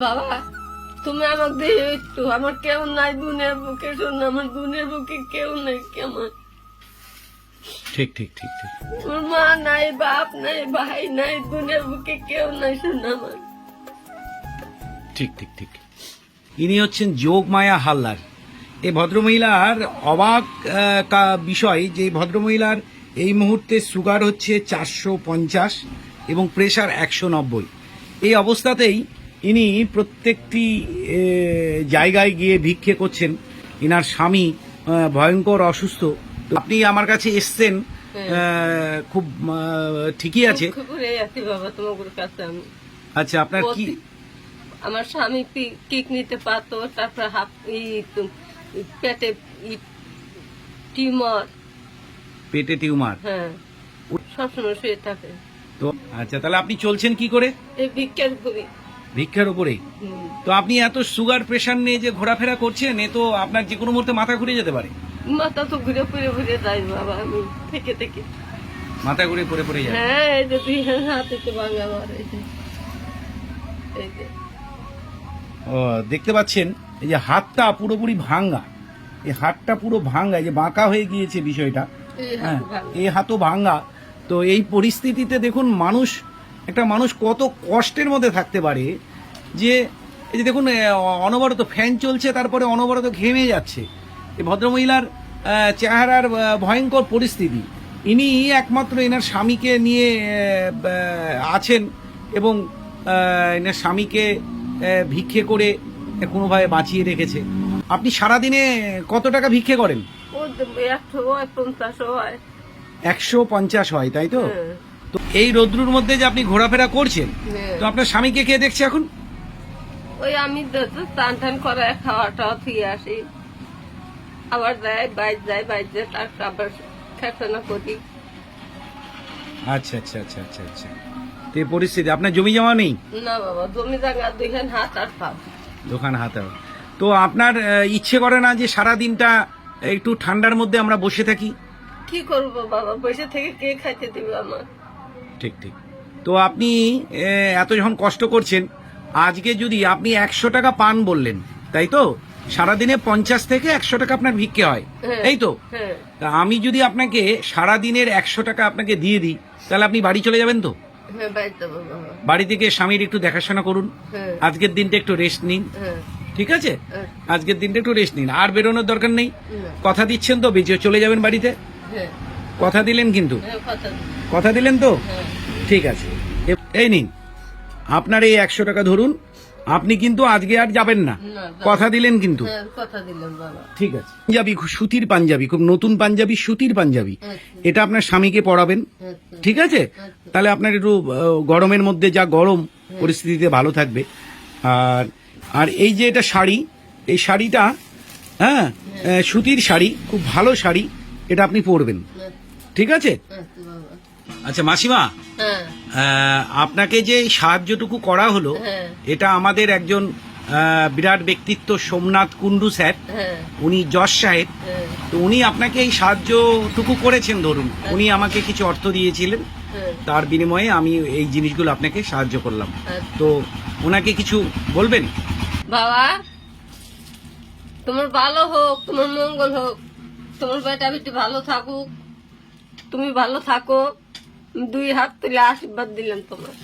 বাবা তুমি আমাকে দিয়ে একটু। আমার কেউ নাই দুনিয়ার বুকে শোন আমার দুনিয়ার বুকে কেউ নাই কেমন? ঠিক ঠিক ঠিক ঠিক। আমার মা নাই বাপ নাই ভাই নাই দুনিয়ার বুকে কেউ নাই শোন আমার। ঠিক ঠিক ঠিক। ইনি হচ্ছেন যোগমায়া হালদার। এই ভদ্রমহিলার অবাক কা- বিষয় যে ভদ্রমহিলার এই মুহূর্তে সুগার হচ্ছে চারশো পঞ্চাশ এবং প্রেশার একশো নব্বই। এই অবস্থাতেই ইনি প্রত্যেকটি জায়গায় গিয়ে ভিক্ষে করছেন। ইনার স্বামী ভয়ঙ্কর অসুস্থ। আপনি আমার কাছে এসছেন খুব ঠিকই আছে। আচ্ছা আপনার কি আমার স্বামী কিডনিতে পাতো তারপরে হাত পেটে টিউমার। পেটে টিউমার? হ্যাঁ সবসময় শুয়ে থাকে। তো আচ্ছা তাহলে আপনি চলছেন কি করে? ভিক্ষার করি ভিক্ষার উপরে তো আপনি এত সুগার প্রেশার নিয়ে যে ঘোরাফেরা করছেন এ তো আপনার যে কোনো মুহূর্তে মাথা ঘুরে যেতে পারে। মাথা তো ঘুরে ঘুরে ঘুরে যাই বাবা আমি থেকে থেকে। মাথা ঘুরে পড়ে পড়ে যায়। হ্যাঁ এই যে দুই হাতে তো ভাঙা যে। ও দেখতে পাচ্ছেন এই যে হাতটা পুরোপুরি ভাঙা এই হাতটা পুরো ভাঙা এই যে বাঁকা হয়ে গিয়েছে বিষয়টা। এই হ্যাঁ হাতে ভাঙা। এই হাতও ভাঙ্গা। তো এই পরিস্থিতিতে দেখুন মানুষ একটা মানুষ কত কষ্টের মধ্যে থাকতে পারে যে এই যে দেখুন অনবরত ফ্যান চলছে তারপরে অনবরত ঘেমে যাচ্ছে। এই ভদ্রমহিলার চেহারার ভয়ঙ্কর পরিস্থিতি। ইনি একমাত্র এনার স্বামীকে নিয়ে আছেন এবং এনার স্বামীকে ভিক্ষে করে কোনোভাবে বাঁচিয়ে রেখেছে। আপনি সারাদিনে কত টাকা ভিক্ষে করেন? ও একশো পঞ্চাশ হয়। একশো পঞ্চাশ হয় তাই তো? হ্যাঁ, তো এই রোদ্রুর মধ্যে যে আপনি ঘোরাফেরা করছেন হ্যাঁ। তো আপনার স্বামীকে কে দেখছে এখন? ওই আমি টান টান করে খাওয়া টাওয়া ফিরে আসি। আবার যাই বাইর যাই বাইর যাই তার আবার খেটনা করি। আচ্ছা আচ্ছা আচ্ছা আচ্ছা আচ্ছা। তো এই পরিস্থিতি আপনার জমি জমা নেই? না বাবা জমি জায়গা দুইখান হাত আর পাব দোকান হাতে তো আপনার ইচ্ছে করে না যে সারা দিনটা একটু ঠান্ডার মধ্যে আমরা বসে থাকি? কি করব বাবা বসে থেকে কে খাইতে দিবে আমার ঠিক ঠিক। তো আপনি এত যখন কষ্ট করছেন আজকে যদি আপনি একশো টাকা পান বললেন তাই তো? সারাদিনে পঞ্চাশ থেকে একশো টাকা আপনার ভিক্ষে হয় হ্যাঁ। এই তো? হ্যাঁ। তা আমি যদি আপনাকে সারা দিনের একশো টাকা আপনাকে দিয়ে দিই তাহলে আপনি বাড়ি চলে যাবেন তো? হ্যাঁ বাড়ি থেকে স্বামীর একটু দেখাশোনা করুন আজকের দিনটা একটু রেস্ট নিন ঠিক আছে। আজকের দিনটা একটু রেস্ট নিন আর বেরোনোর দরকার নেই। কথা দিচ্ছেন তো বেঁচে চলে যাবেন বাড়িতে। কথা দিলেন কিন্তু? হ্যাঁ কথা দিলেন তো? হ্যাঁ। ঠিক আছে। এই নিন। আপনার এই একশো টাকা ধরুন আপনি কিন্তু আজকে আর যাবেন না। কথা দিলেন কিন্তু। হ্যাঁ ঠিক আছে। পাঞ্জাবি সুতির পাঞ্জাবি খুব নতুন পাঞ্জাবি সুতির পাঞ্জাবি। আচ্ছা। এটা আপনার স্বামীকে পড়াবেন আচ্ছা। ঠিক আছে? তাহলে আপনার একটু গরমের মধ্যে যা গরম পরিস্থিতিতে ভালো থাকবে। আর আর এই যে এটা শাড়ি এই শাড়িটা হ্যাঁ সুতির শাড়ি খুব ভালো শাড়ি এটা আপনি পরবেন। ঠিক আছে? আচ্ছা মাসিমা হ্যাঁ। আপনাকে যে সাহায্যটুকু করা হলো হ্যাঁ। এটা আমাদের একজন বিরাট ব্যক্তিত্ব সোমনাথ কুন্ডু স্যার। হ্যাঁ। উনি যশ সাহেব। তো উনি আপনাকে এই সাহায্যটুকু করেছেন ধরুন। উনি আমাকে কিছু অর্থ দিয়েছিলেন। তার বিনিময়ে আমি এই জিনিসগুলো আপনাকে সাহায্য করলাম। আচ্ছা। তো ওনাকে কিছু বলবেন? বাবা তোমার ভালো হোক তোমার মঙ্গল হোক তোমার বেটা বেটি ভালো থাকুক। তুমি ভালো থাকো। দুই হাত তুলে আশীর্বাদ দিলাম তোমার।